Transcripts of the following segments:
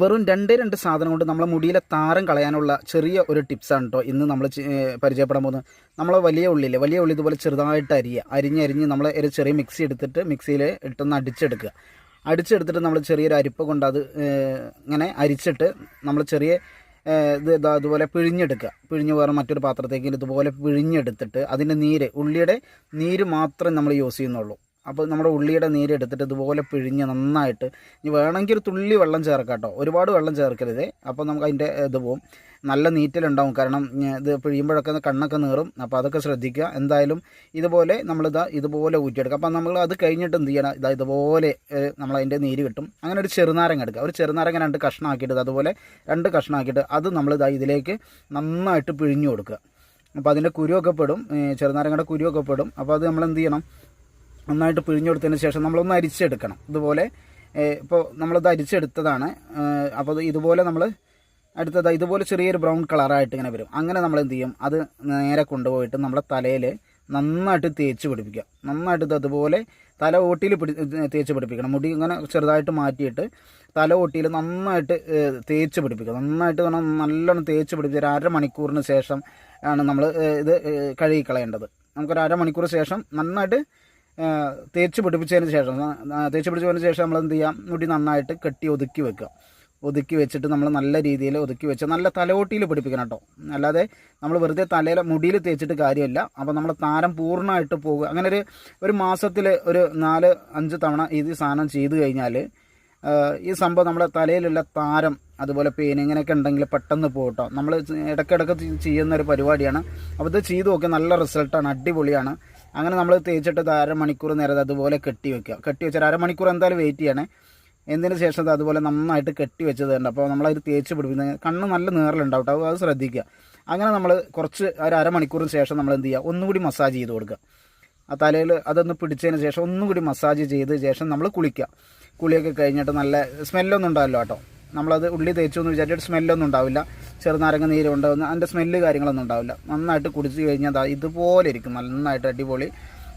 വെറും രണ്ട് രണ്ട് സാധനം കൊണ്ട് നമ്മളെ മുടിയിലെ താരം കളയാനുള്ള ചെറിയ ഒരു ടിപ്സാണ് കേട്ടോ ഇന്ന് നമ്മൾ പരിചയപ്പെടാൻ പോകുന്നത്. നമ്മളെ വലിയ ഉള്ളില്ലേ വലിയ ഉള്ളി ഇതുപോലെ ചെറുതായിട്ട് അരിയുക അരിഞ്ഞരിഞ്ഞ് നമ്മൾ ഒരു ചെറിയ മിക്സി എടുത്തിട്ട് മിക്സിയിൽ ഇട്ടൊന്ന് അടിച്ചെടുക്കുക. അടിച്ചെടുത്തിട്ട് നമ്മൾ ചെറിയൊരു അരിപ്പ കൊണ്ട് അത് ഇങ്ങനെ അരിച്ചിട്ട് നമ്മൾ ചെറിയ ഇത് ഇതാ അതുപോലെ പിഴിഞ്ഞെടുക്കുക. പിഴിഞ്ഞ് വേറെ മറ്റൊരു പാത്രത്തേക്ക് ഇതുപോലെ പിഴിഞ്ഞെടുത്തിട്ട് അതിന്റെ നീര് ഉള്ളിയുടെ നീര് മാത്രം നമ്മൾ യൂസ് ചെയ്യുന്നുള്ളൂ. അപ്പോൾ നമ്മുടെ ഉള്ളിയുടെ നീര് എടുത്തിട്ട് ഇതുപോലെ പിഴിഞ്ഞ് നന്നായിട്ട് ഇനി വേണമെങ്കിൽ ഒരു തുള്ളി വെള്ളം ചേർക്കാം കേട്ടോ ഒരുപാട് വെള്ളം ചേർക്കരുത്. അപ്പോൾ നമുക്ക് അതിന്റെ ഇത് പോവും. നല്ല നീറ്റലുണ്ടാവും. കാരണം ഇത് പിഴിയുമ്പോഴൊക്കെ കണ്ണൊക്കെ നീറും. അപ്പോൾ അതൊക്കെ ശ്രദ്ധിക്കുക. എന്തായാലും ഇതുപോലെ നമ്മളിതാ ഇതുപോലെ ഊറ്റിയെടുക്കുക. അപ്പോൾ നമ്മൾ അത് കഴിഞ്ഞിട്ട് എന്ത് ചെയ്യണം? ഇതാ ഇതുപോലെ നമ്മളതിന്റെ നീര് കിട്ടും. അങ്ങനെ ഒരു ചെറുനാരങ്ങ എടുക്കുക. ഒരു ചെറുനാരങ്ങ രണ്ട് കഷ്ണമാക്കിയിട്ട് അതുപോലെ രണ്ട് കഷ്ണമാക്കിയിട്ട് അത് നമ്മളിതാ ഇതിലേക്ക് നന്നായിട്ട് പിഴിഞ്ഞു കൊടുക്കുക. അപ്പോൾ അതിന്റെ കുരുവൊക്കെ പെടും. ചെറുനാരങ്ങയുടെ കുരുവൊക്കെ പെടും. അപ്പോൾ അത് നമ്മൾ എന്ത് ചെയ്യണം? നന്നായിട്ട് പിഴിഞ്ഞെടുത്തതിന് ശേഷം നമ്മളൊന്ന് അരിച്ചെടുക്കണം. ഇതുപോലെ ഇപ്പോൾ നമ്മളത് അരിച്ചെടുത്തതാണ്. അപ്പോൾ ഇതുപോലെ നമ്മൾ അടുത്തത് ഇതുപോലെ ചെറിയൊരു ബ്രൗൺ കളറായിട്ട് ഇങ്ങനെ വരും. അങ്ങനെ നമ്മൾ എന്ത് ചെയ്യും? അത് നേരെ കൊണ്ടുപോയിട്ട് നമ്മളെ തലയിൽ നന്നായിട്ട് തേച്ച് പിടിപ്പിക്കുക. നന്നായിട്ട് അതുപോലെ തല ഓട്ടിയിൽ പിടി തേച്ച് പിടിപ്പിക്കണം. മുടി ഇങ്ങനെ ചെറുതായിട്ട് മാറ്റിയിട്ട് തല ഓട്ടിയിൽ നന്നായിട്ട് തേച്ച് പിടിപ്പിക്കുക. നന്നായിട്ട് നല്ലോണം തേച്ച് പിടിപ്പിച്ച് ഒരു അരമണിക്കൂറിന് ശേഷം ആണ് നമ്മൾ ഇത് കഴുകിക്കളയേണ്ടത്. കഴുകി കളയേണ്ടത് നമുക്കൊരു അരമണിക്കൂർ ശേഷം നന്നായിട്ട് തേച്ച് പിടിപ്പിച്ചതിന് ശേഷം തേച്ച് പിടിച്ചതിന് ശേഷം നമ്മൾ എന്ത് ചെയ്യാം? മുടി നന്നായിട്ട് കെട്ടി ഒതുക്കി വെക്കുക. ഒതുക്കി വെച്ചിട്ട് നമ്മൾ നല്ല രീതിയിൽ ഒതുക്കി വെച്ച് നല്ല തലയോട്ടിയിൽ പിടിപ്പിക്കണം കേട്ടോ. അല്ലാതെ നമ്മൾ വെറുതെ തലയിലെ മുടിയിൽ തേച്ചിട്ട് കാര്യമില്ല. അപ്പോൾ നമ്മൾ താരം പൂർണമായിട്ട് പോകുക. അങ്ങനെ ഒരു ഒരു മാസത്തിൽ ഒരു നാല് അഞ്ച് തവണ ഇത് സാധനം ചെയ്ത് കഴിഞ്ഞാൽ ഈ സംഭവം നമ്മുടെ തലയിലുള്ള താരം അതുപോലെ പെയിൻ ഇങ്ങനെയൊക്കെ ഉണ്ടെങ്കിൽ പെട്ടെന്ന് പോകട്ടോ നമ്മൾ ഇടയ്ക്കിടയ്ക്ക് ചെയ്യുന്ന ഒരു പരിപാടിയാണ്. അപ്പോൾ ഇത് ചെയ്തു നോക്കിയാൽ നല്ല റിസൾട്ടാണ്. അടിപൊളിയാണ്. അങ്ങനെ നമ്മൾ തേച്ചിട്ട് ഇത് അരമണിക്കൂർ നേരം അതുപോലെ കെട്ടി വെക്കുക. കെട്ടി വെച്ചാൽ അരമണിക്കൂർ എന്തായാലും വെയിറ്റ് ചെയ്യണേ. എന്തിന് ശേഷം അത് അതുപോലെ നന്നായിട്ട് കെട്ടി വെച്ചതുണ്ട് അപ്പോൾ അപ്പോൾ നമ്മളത് തേച്ച് പിടിപ്പിക്കുന്നത് കണ്ണ് നല്ല നീറലുണ്ടാവും അത് ശ്രദ്ധിക്കുക. അങ്ങനെ നമ്മൾ കുറച്ച് ഒരു അരമണിക്കൂറിന് ശേഷം നമ്മൾ എന്ത് ചെയ്യുക? ഒന്നുകൂടി മസാജ് ചെയ്ത് കൊടുക്കുക. ആ തലയിൽ അതൊന്ന് പിടിച്ചതിന് ശേഷം ഒന്നുകൂടി മസാജ് ചെയ്ത ശേഷം നമ്മൾ കുളിക്കുക. കുളിയൊക്കെ കഴിഞ്ഞിട്ട് നല്ല സ്മെല്ലൊന്നും ഉണ്ടാവില്ല കേട്ടോ. നമ്മളത് ഉള്ളി തേച്ചു എന്ന് വിചാരിച്ചിട്ട് സ്മെല്ലൊന്നും ഉണ്ടാവില്ല. ചെറുനാരങ്ങ നീര് ഉണ്ടാവുന്ന അതിന്റെ സ്മെല്ല് കാര്യങ്ങളൊന്നും ഉണ്ടാവില്ല. നന്നായിട്ട് കുടിച്ച് കഴിഞ്ഞാൽ ഇതുപോലെ ഇരിക്കും. നന്നായിട്ട് അടിപൊളി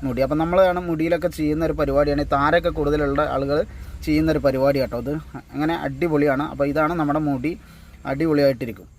മുടി. അപ്പം നമ്മളാണ് മുടിയിലൊക്കെ ചെയ്യുന്ന ഒരു പരിപാടിയാണ്. താരൊക്കെ കൂടുതലുള്ള ആളുകൾ ചെയ്യുന്ന ഒരു പരിപാടി കേട്ടോ അത് അങ്ങനെ അടിപൊളിയാണ്. അപ്പോൾ ഇതാണ് നമ്മുടെ മുടി. അടിപൊളിയായിട്ടിരിക്കും.